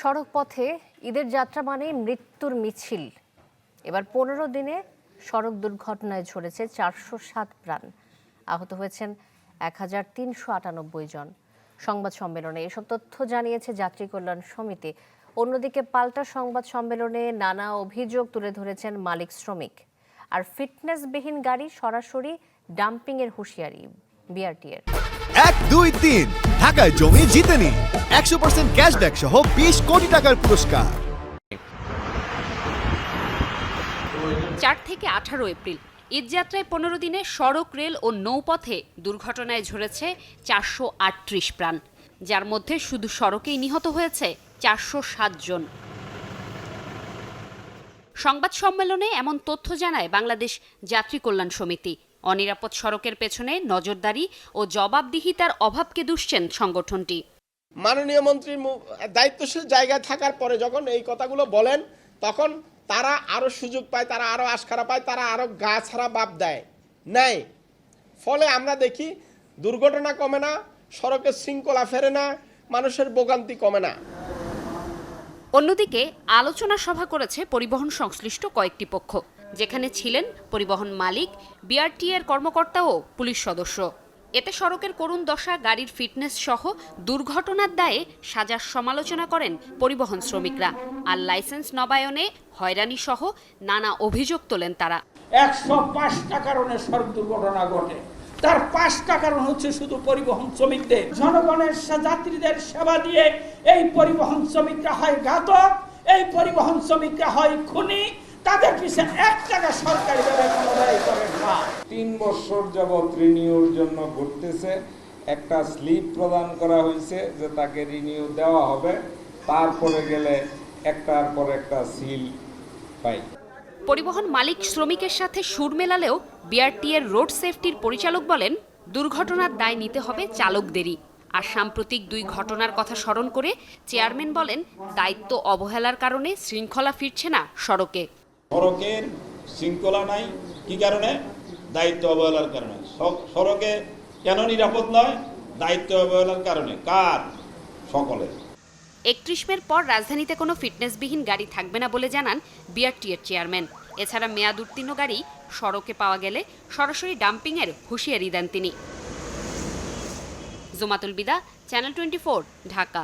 সড়ক পথে ঈদের যাত্রা মানে মৃত্যুর মিছিল। এবার পনেরো দিনে সড়ক দুর্ঘটনায় ঝরেছে চারশো সাত প্রাণ। আহত হয়েছেন এক হাজার তিনশো আটানব্বই জন। সংবাদ সম্মেলনে এসব তথ্য জানিয়েছে যাত্রী কল্যাণ সমিতি। অন্যদিকে পাল্টা সংবাদ সম্মেলনে নানা অভিযোগ তুলে ধরেছেন মালিক শ্রমিক। আর ফিটনেসবিহীন গাড়ি সরাসরি ডাম্পিংয়ের হুঁশিয়ারি, বিআরটিএর। এক, দুই, তিন, ঢাকায় জমি জিতে নিন একশো পার্সেন্ট ক্যাশব্যাক সহ বিশ কোটি টাকার পুরস্কার। চার থেকে আঠারো এপ্রিল। ঈদযাত্রায় পনেরো দিনে সড়ক, রেল ও নৌপথে দুর্ঘটনায় ঝরেছে চারশো আটত্রিশ প্রাণ। যার মধ্যে শুধু সড়কেই নিহত হয়েছে চারশো জন। সংবাদ সম্মেলনে এমন তথ্য জানায় বাংলাদেশ যাত্রী কল্যাণ সমিতি। অনিরাপদ সড়কের পেছনে নজরদারি ও জবাবদিহিতার অভাবকে দুষছেন সংগঠনটি। মাননীয় মন্ত্রীর মু- দায়িত্বশীল জায়গায় থাকার পরে যখন এই কথাগুলো বলেন, তখন তারা আরও সুযোগ পায়, তারা আরও আশকারা পায়, তারা আরও গা ছাড়া বাপ দেয়। নেয় ফলে আমরা দেখি দুর্ঘটনা কমে না, সড়কের শৃঙ্খলা ফেরে না, মানুষের ভোগান্তি কমে না। অন্যদিকে আলোচনা সভা করেছে পরিবহন সংশ্লিষ্ট কয়েকটি পক্ষ, যেখানে ছিলেন পরিবহন মালিক বিআরটি এর কর্মকর্তা ও পুলিশ সদস্য। এতে সড়কের করুণ দশা, গাড়ির ফিটনেস সহ দুর্ঘটনার দায়ে সাজার সমালোচনা করেন পরিবহন শ্রমিকরা। আর লাইসেন্স নবায়নে হয়রানি সহ নানা অভিযোগ তোলেন তারা। একশো পাঁচটা কারণে সড়ক দুর্ঘটনা ঘটে। তার পাঁচটা কারণ হচ্ছে শুধু পরিবহন শ্রমিকদের। জনগণের যাত্রীদের সেবা দিয়ে এই পরিবহন শ্রমিকরা হয় ঘাতক, এই পরিবহন শ্রমিকরা হয় খুনি তাদের পিছনে এক টাকা সরকারি ভাবে কোনো ব্যয় করেন না। তিন বছর যাবৎ রিনিউর জন্য ঘুরতেছে। একটা স্লিপ প্রদান করা হয়েছে যে তাকে রিনিউ দেওয়া হবে। তারপরে গেলে একটার পর একটা সিল পাই। পরিবহন মালিক শ্রমিকের সাথে সুর মেলালেও বিআরটি এর রোড সেফটির পরিচালক বলেন দুর্ঘটনার দায় নিতে হবে চালকদেরই। আর সাম্প্রতিক দুই ঘটনার কথা স্মরণ করে চেয়ারম্যান বলেন দায়িত্ব অবহেলার কারণে শৃঙ্খলা ফিরছে না সড়কে। সড়কের শৃঙ্খলা নাই। কি কারণে? দায়িত্ব অবহেলার কারণে। সড়কে কেন নিরাপদ নয়? দায়িত্ব অবহেলার কারণে। কার? সকলের। একত্রিশ মের পর রাজধানীতে কোনো ফিটনেসবিহীন গাড়ি থাকবে না বলে জানান বিআরটি এর চেয়ারম্যান। এছাড়া মেয়াদ উত্তীর্ণ গাড়ি সড়কে পাওয়া গেলে সরাসরি ডাম্পিংয়ের হুঁশিয়ারি দেন তিনি। জোমাতুল বিদা, চ্যানেল টোয়েন্টি ঢাকা।